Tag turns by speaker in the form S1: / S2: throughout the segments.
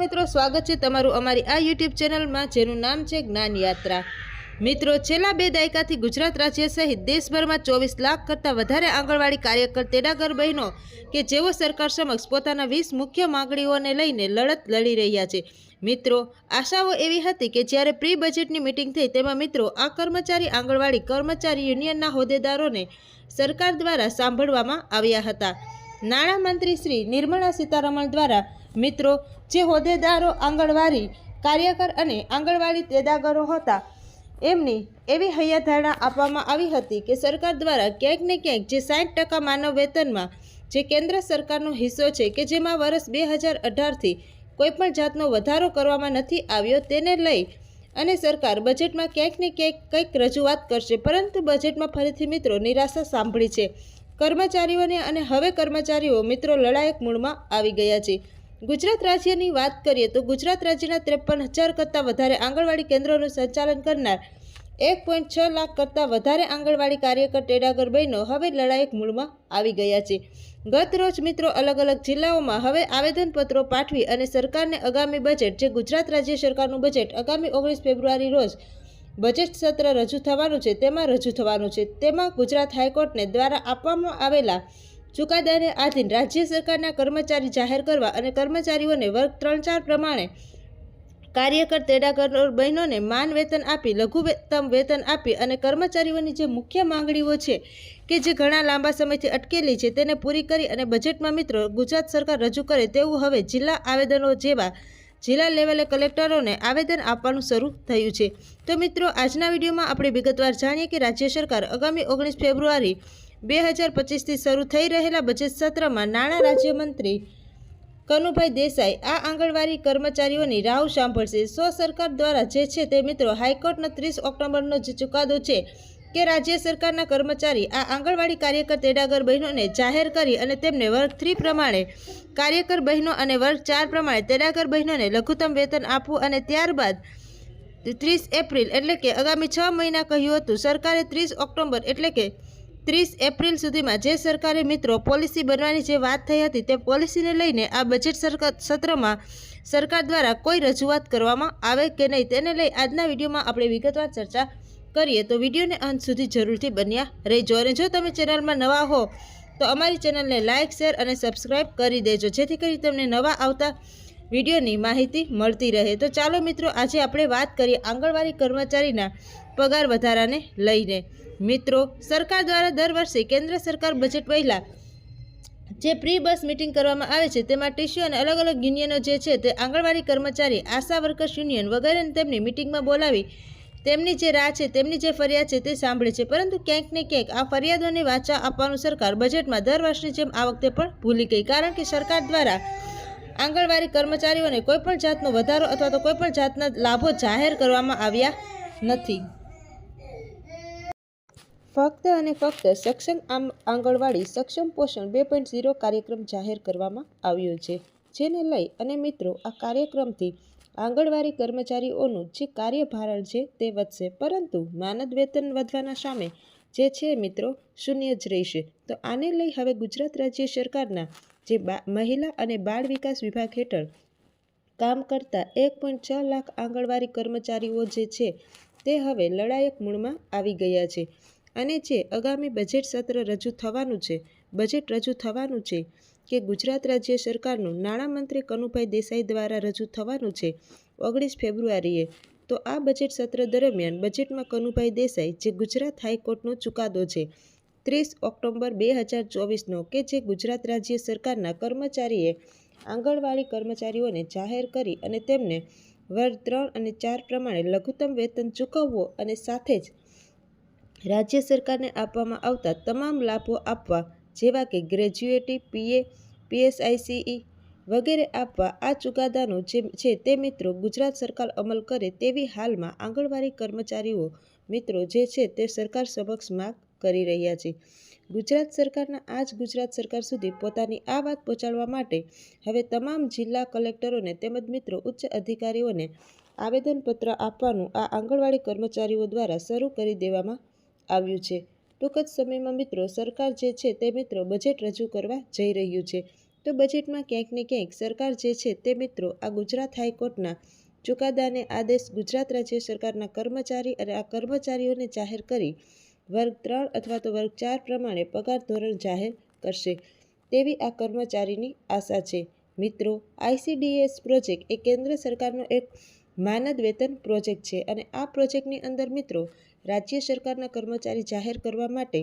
S1: મિત્રો, સ્વાગત છે તમારું અમારી આ યુટ્યુબ ચેનલમાં, જેનું નામ છે જ્ઞાન યાત્રા. મિત્રો, છેલ્લા બે દાયકાથી ગુજરાત રાજ્ય સહિત દેશભરમાં ચોવીસ લાખ કરતાં વધારે આંગણવાડી કાર્યકર તેડાગર બહેનો કે જેઓ સરકાર સમક્ષ પોતાના વીસ મુખ્ય માંગણીઓને લઈને લડત લડી રહ્યા છે. મિત્રો, આશાઓ એવી હતી કે જ્યારે પ્રી બજેટની મિટિંગ થઈ, તેમાં મિત્રો, આ કર્મચારી આંગણવાડી કર્મચારી યુનિયનના હોદ્દેદારોને સરકાર દ્વારા સાંભળવામાં આવ્યા હતા. નાણામંત્રી શ્રી નિર્મલા સીતારમણ દ્વારા મિત્રો જે હોદ્દેદારો, આંગણવાડી કાર્યકર અને આંગણવાડી તેદાગરો હતા. એમની એવી હૈયાધારણા આપવામાં આવી હતી કે સરકાર દ્વારા ક્યાંક ને ક્યાંક જે સાઠ ટકા માનવ વેતનમાં જે કેન્દ્ર સરકારનો હિસ્સો છે કે જેમાં વર્ષ બે હજાર અઢારથી કોઈપણ જાતનો વધારો કરવામાં નથી આવ્યો તેને લઈ અને સરકાર બજેટમાં ક્યાંક ને ક્યાંક કંઈક રજૂઆત કરશે, પરંતુ બજેટમાં ફરીથી મિત્રો નિરાશા સાંભળી છે. કર્મચારીઓને અને હવે કર્મચારીઓ મિત્રો લડાયક મૂળમાં આવી ગયા છે. ગુજરાત રાજ્યની વાત કરીએ તો ગુજરાત રાજ્યના ત્રેપન હજાર કરતાં વધારે આંગણવાડી કેન્દ્રોનું સંચાલન કરનાર એક પોઈન્ટ છ લાખ કરતાં વધારે આંગણવાડી કાર્યકર ટેડાગર બહેનો હવે લડાયક મૂળમાં આવી ગયા છે. ગત રોજ મિત્રો અલગ અલગ જિલ્લાઓમાં હવે આવેદનપત્રો પાઠવી અને સરકારને આગામી બજેટ જે ગુજરાત રાજ્ય સરકારનું બજેટ આગામી ઓગણીસ ફેબ્રુઆરી રોજ બજેટ સત્ર રજૂ થવાનું છે તેમાં રજૂ થવાનું છે. તેમાં ગુજરાત હાઈકોર્ટને દ્વારા આપવામાં આવેલા ચુકાદાને આધીન રાજ્ય સરકારના કર્મચારી જાહેર કરવા અને કર્મચારીઓને વર્ગ ત્રણ ચાર પ્રમાણે કાર્યકર તેડાગર બહેનોને માન વેતન આપી, લઘુત્તમ વેતન આપી અને કર્મચારીઓની જે મુખ્ય માંગણીઓ છે કે જે ઘણા લાંબા સમયથી અટકેલી છે તેને પૂરી કરી અને બજેટમાં મિત્રો ગુજરાત સરકાર રજૂ કરે તેવું હવે જિલ્લા આવેદનો જેવા જિલ્લા લેવલે કલેક્ટરોને આવેદન આપવાનું શરૂ થયું છે. તો મિત્રો, આજના વિડીયોમાં આપણે વિગતવાર જાણીએ કે રાજ્ય સરકાર આગામી ઓગણીસ ફેબ્રુઆરી બે હજાર પચીસથી શરૂ થઈ રહેલા બજેટ સત્રમાં નાણાં રાજ્યમંત્રી કનુભાઈ દેસાઈ આ આંગણવાડી કર્મચારીઓની રાહ સાંભળશે. સો સરકાર દ્વારા જે છે તે મિત્રો હાઈકોર્ટનો ત્રીસ ઓક્ટોબરનો જે ચુકાદો છે કે રાજ્ય સરકારના કર્મચારી આ આંગણવાડી કાર્યકર તેડાગર બહેનોને જાહેર કરી અને તેમને વર્ગ થ્રી પ્રમાણે કાર્યકર બહેનો અને વર્ગ ચાર પ્રમાણે તેડાગર બહેનોને લઘુત્તમ વેતન આપવું અને ત્યારબાદ ત્રીસ એપ્રિલ એટલે કે આગામી છ મહિના કહ્યું હતું. સરકારે ત્રીસ ઓક્ટોબર એટલે કે ત્રીસ એપ્રિલ સુધીમાં જે સરકારે મિત્રો પોલિસી બનવાની જે વાત થઈ હતી તે પોલિસીને લઈને આ બજેટ સત્રમાં સરકાર દ્વારા કોઈ રજૂઆત કરવામાં આવે કે નહીં તેને લઈ આજના વિડીયોમાં આપણે વિગતવાર ચર્ચા કરીએ. તો વિડીયોને અંત સુધી જરૂરથી બન્યા રહેજો અને જો તમે ચેનલમાં નવા હો, તો અમારી ચેનલને લાઇક શેર અને સબસ્ક્રાઈબ કરી દેજો, જેથી કરી તમને નવા આવતા વિડીયોની માહિતી મળતી રહે. તો ચાલો મિત્રો, આજે આપણે વાત કરીએ આંગણવાડી કર્મચારીના પગાર વધારાને લઈને. મિત્રો, સરકાર દ્વારા દર વર્ષે કેન્દ્ર સરકાર બજેટ પહેલાં જે પ્રી બસ મિટિંગ કરવામાં આવે છે, તેમાં ટીસ્યુ અને અલગ અલગ યુનિયનો જે છે, તે આંગણવાડી કર્મચારી, આશા વર્કર્સ યુનિયન વગેરેને તેમની મિટિંગમાં બોલાવી તેમની જે રાહ છે, તેમની જે ફરિયાદ છે, તે સાંભળે છે. પરંતુ ક્યાંક ને ક્યાંક આ ફરિયાદોને વાંચા આપવાનું સરકાર બજેટમાં દર વર્ષની જેમ આ વખતે પણ ભૂલી ગઈ. કારણ કે સરકાર દ્વારા આંગણવાડી કર્મચારીઓને કોઈપણ જાતનો વધારો અથવા તો કોઈપણ જાતના લાભો જાહેર કરવામાં આવ્યા નથી. ફક્ત અને ફક્ત સક્ષમ આંગણવાડી સક્ષમ પોષણ બે પોઈન્ટ ઝીરો કાર્યક્રમ જાહેર કરવામાં આવ્યો છે. જેને લઈ અને મિત્રો, આ કાર્યક્રમથી આંગણવાડી કર્મચારીઓનું જે કાર્યભારણ છે તે વધશે. પરંતુ માનદ વેતન વધવાના સામે જે છે મિત્રો, શૂન્ય જ રહેશે. તો આને લઈ હવે ગુજરાત રાજ્ય સરકારના જે મહિલા અને બાળ વિકાસ વિભાગ હેઠળ કામ કરતા એક પોઈન્ટ છ લાખ આંગણવાડી કર્મચારીઓ જે છે તે હવે લડાયક મૂળમાં આવી ગયા છે. અને જે આગામી બજેટ સત્ર રજૂ થવાનું છે, બજેટ રજૂ થવાનું છે કે ગુજરાત રાજ્ય સરકારનું નાણામંત્રી કનુભાઈ દેસાઈ દ્વારા રજૂ થવાનું છે ઓગણીસ ફેબ્રુઆરીએ, તો આ બજેટ સત્ર દરમિયાન બજેટમાં કનુભાઈ દેસાઈ જે ગુજરાત હાઈકોર્ટનો ચુકાદો છે, ત્રીસ ઓક્ટોબર બે હજાર ચોવીસનો કે જે ગુજરાત રાજ્ય સરકારના કર્મચારીએ આંગણવાડી કર્મચારીઓને જાહેર કરી અને તેમને વર્ગ ત્રણ અને ચાર પ્રમાણે લઘુત્તમ વેતન ચૂકવવો અને સાથે જ રાજ્ય સરકારને આપવામાં આવતા તમામ લાભો આપવા, જેવા કે ગ્રેજ્યુએટી, પીએ, પીએસઆઈસીઈ વગેરે આપવા આ ચુકાદાનો જે છે તે મિત્રો ગુજરાત સરકાર અમલ કરે તેવી હાલમાં આંગણવાડી કર્મચારીઓ મિત્રો જે છે તે સરકાર સમક્ષ માંગ કરી રહ્યા છે. ગુજરાત સરકારના આ જ ગુજરાત સરકાર સુધી પોતાની આ વાત પહોંચાડવા માટે હવે તમામ જિલ્લા કલેક્ટરોને તેમજ મિત્રો ઉચ્ચ અધિકારીઓને આવેદનપત્ર આપવાનું આ આંગણવાડી કર્મચારીઓ દ્વારા શરૂ કરી દેવામાં આવ્યું છે. ટૂંક જ સમયમાં મિત્રો, સરકાર જે છે તે મિત્રો બજેટ રજૂ કરવા જઈ રહ્યું છે. તો બજેટમાં ક્યાંક ને ક્યાંક સરકાર જે છે તે મિત્રો આ ગુજરાત હાઈકોર્ટના ચુકાદાને આદેશ ગુજરાત રાજ્ય સરકારના કર્મચારી અને આ કર્મચારીઓને જાહેર કરી વર્ગ ત્રણ અથવા તો વર્ગ ચાર પ્રમાણે પગાર ધોરણ જાહેર કરશે. તેવી આ કર્મચારીની આશા છે. મિત્રો, આઈસીડીએસ પ્રોજેક્ટ એ કેન્દ્ર સરકારનો એક માનદ વેતન પ્રોજેક્ટ છે અને આ પ્રોજેક્ટની અંદર મિત્રો રાજ્ય સરકારના કર્મચારી જાહેર કરવા માટે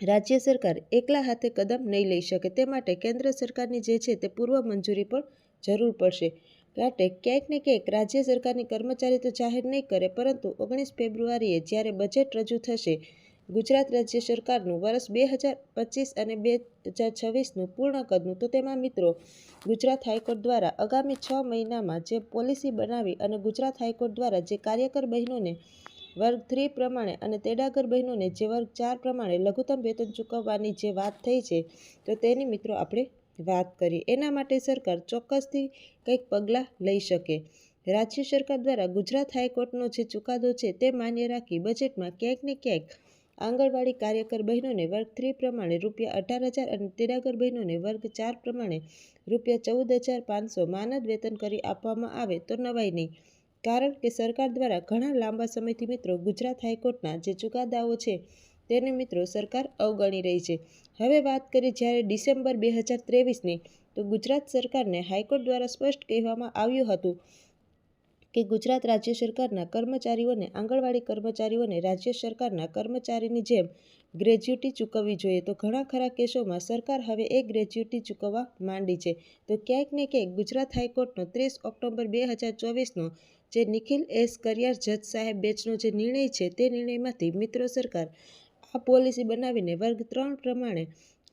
S1: રાજ્ય સરકાર એકલા હાથે કદમ નહીં લઈ શકે. તે માટે કેન્દ્ર સરકારની જે છે તે પૂર્વ મંજૂરી પણ જરૂર પડશે. માટે ક્યાંક ને ક્યાંક રાજ્ય સરકારની કર્મચારી તો જાહેર નહીં કરે, પરંતુ ઓગણીસ ફેબ્રુઆરીએ જ્યારે બજેટ રજૂ થશે, ગુજરાત રાજ્ય સરકારનું વર્ષ બે હજાર પચીસ અને બે હજાર છવ્વીસનું પૂર્ણ કદનું, તો તેમાં મિત્રો, ગુજરાત હાઈકોર્ટ દ્વારા આગામી છ મહિનામાં જે પોલિસી બનાવી અને ગુજરાત હાઈકોર્ટ દ્વારા જે કાર્યકર બહેનોને વર્ગ થ્રી પ્રમાણે અને તેડાગર બહેનોને જે વર્ગ ચાર પ્રમાણે લઘુત્તમ વેતન ચૂકવવાની જે વાત થઈ છે, તો તેની મિત્રો આપણે વાત કરી. એના માટે સરકાર ચોક્કસથી કંઈક પગલાં લઈ શકે. રાજ્ય સરકાર દ્વારા ગુજરાત હાઈકોર્ટનો જે ચુકાદો છે તે માન્ય રાખી બજેટમાં ક્યાંક ને ક્યાંક આંગણવાડી કાર્યકર બહેનોને વર્ગ થ્રી પ્રમાણે રૂપિયા અઢાર હજાર અને તેડાગર બહેનોને વર્ગ ચાર પ્રમાણે રૂપિયા ચૌદ હજાર પાંચસો માનદ વેતન કરી આપવામાં આવે તો નવાઈ નહીં. કારણ કે સરકાર દ્વારા ઘણા લાંબા સમયથી મિત્રો ગુજરાત હાઈકોર્ટના જે ચુકાદાઓ છે તેને મિત્રો સરકાર અવગણી રહી છે. હવે વાત કરીએ જ્યારે ડિસેમ્બર બે હજાર ત્રેવીસની, તો ગુજરાત સરકારને હાઈકોર્ટ દ્વારા સ્પષ્ટ કહેવામાં આવ્યું હતું કે ગુજરાત રાજ્ય સરકારના કર્મચારીઓને, આંગણવાડી કર્મચારીઓને રાજ્ય સરકારના કર્મચારીની જેમ ગ્રેજ્યુટી ચૂકવવી જોઈએ. તો ઘણા ખરા કેસોમાં સરકાર હવે એ ગ્રેજ્યુટી ચૂકવવા માંડી છે. તો ક્યાંક ને ક્યાંક ગુજરાત હાઈકોર્ટનો ત્રીસ ઓક્ટોબર બે હજાર ચોવીસનો જે નિખિલ એસ કરિયાર જજ સાહેબ બેચનો જે નિર્ણય છે તે નિર્ણયમાંથી મિત્રો સરકાર આ પોલિસી બનાવીને વર્ગ ત્રણ પ્રમાણે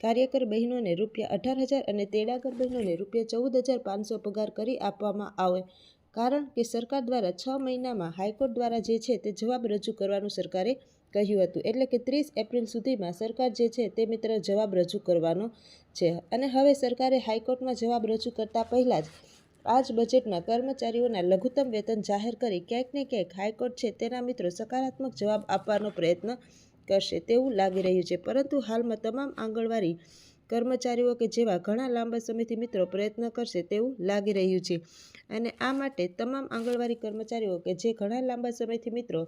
S1: કાર્યકર બહેનોને રૂપિયા અઢાર હજાર અને તેડાગર બહેનોને રૂપિયા ચૌદ હજાર પાંચસો પગાર કરી આપવામાં આવે. કારણ કે સરકાર દ્વારા છ મહિનામાં હાઈકોર્ટ દ્વારા જે છે તે જવાબ રજૂ કરવાનું સરકારે કહ્યું હતું. એટલે કે ત્રીસ એપ્રિલ સુધીમાં સરકાર જે છે તે મિત્ર જવાબ રજૂ કરવાનો છે. અને હવે સરકારે હાઈકોર્ટમાં જવાબ રજૂ કરતા પહેલાં જ આ જ બજેટમાં કર્મચારીઓના લઘુત્તમ વેતન જાહેર કરી ક્યાંક ને ક્યાંક હાઈકોર્ટ છે તેના મિત્રો સકારાત્મક જવાબ આપવાનો પ્રયત્ન કરશે તેવું લાગી રહ્યું છે. પરંતુ હાલમાં તમામ આંગણવાડી કર્મચારીઓ કે જેવા ઘણા લાંબા સમયથી મિત્રો પ્રયત્ન કરશે તેવું લાગી રહ્યું છે. અને આ માટે તમામ આંગણવાડી કર્મચારીઓ કે જે ઘણા લાંબા સમયથી મિત્રો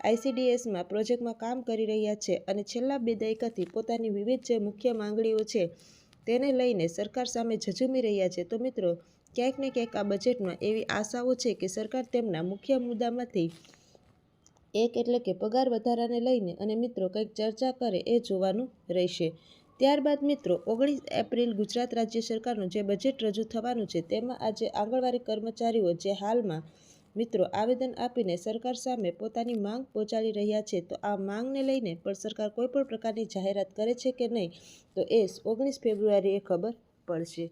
S1: આઈસીડીએસમાં પ્રોજેક્ટમાં કામ કરી રહ્યા છે અને છેલ્લા બે દાયકાથી પોતાની વિવિધ જે મુખ્ય માંગણીઓ છે તેને લઈને સરકાર સામે ઝઝુમી રહ્યા છે, તો મિત્રો ક્યાંક ને ક્યાંક આ બજેટમાં એવી આશાઓ છે કે સરકાર તેમના મુખ્ય મુદ્દામાંથી એક એટલે કે પગાર વધારાને લઈને અને મિત્રો કંઈક ચર્ચા કરે એ જોવાનું રહેશે. ત્યારબાદ મિત્રો, ઓગણીસ એપ્રિલ ગુજરાત રાજ્ય સરકારનું જે બજેટ રજૂ થવાનું છે તેમાં આજે આંગણવાડી કર્મચારીઓ જે હાલમાં મિત્રો આવેદન આપીને સરકાર સામે પોતાની માંગ પહોંચાડી રહ્યા છે, તો આ માંગને લઈને પણ સરકાર કોઈ પણ પ્રકારની જાહેરાત કરે છે કે નહીં, તો એ ઓગણીસ ફેબ્રુઆરીએ ખબર પડશે.